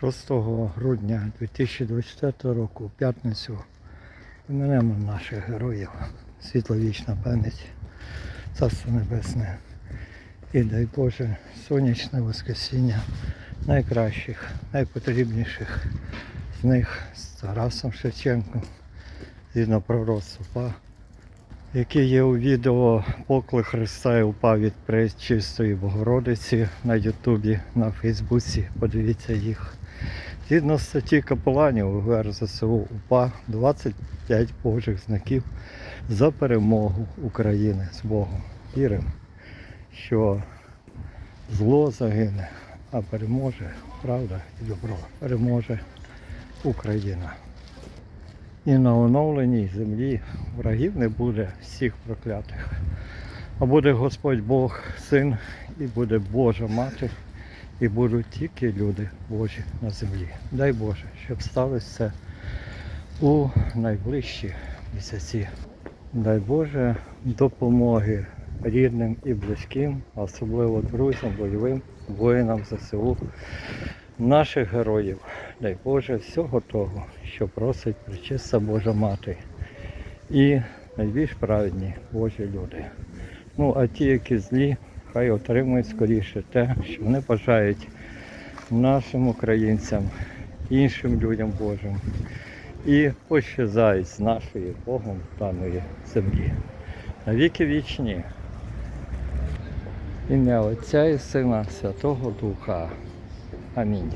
6 грудня 2024 року, в п'ятницю, іменемо наших героїв. Світловічна пам'ять, Царство Небесне. І дай Боже, сонячне воскресіння найкращих, найпотрібніших з них з Тарасом Шевченком, згідно пророцтва, який є у відео Поклик Христа і упав від Пречистої Богородиці на Ютубі, на Фейсбуці. Подивіться їх. Згідно статті капеланів УГР ЗСУ УПА 25 Божих знаків за перемогу України з Богом. Віримо, що зло загине, а переможе правда і добро. Переможе Україна. І на оновленій землі врагів не буде всіх проклятих. А буде Господь Бог, Син, і буде Божа Мати, і будуть тільки люди Божі на землі. Дай Боже, щоб сталося це у найближчі місяці. Дай Боже допомоги рідним і близьким, особливо друзям, бойовим воїнам ЗСУ, наших героїв. Дай Боже всього того, що просить причиста Божа Мати і найбільш праведні Божі люди. Ну, а ті, які злі, хай отримують скоріше те, що вони бажають нашим українцям, іншим людям Божим і пощезають з нашої Богом даної землі. Навіки вічні. Ім'я Отця і Сина Святого Духа. Амінь.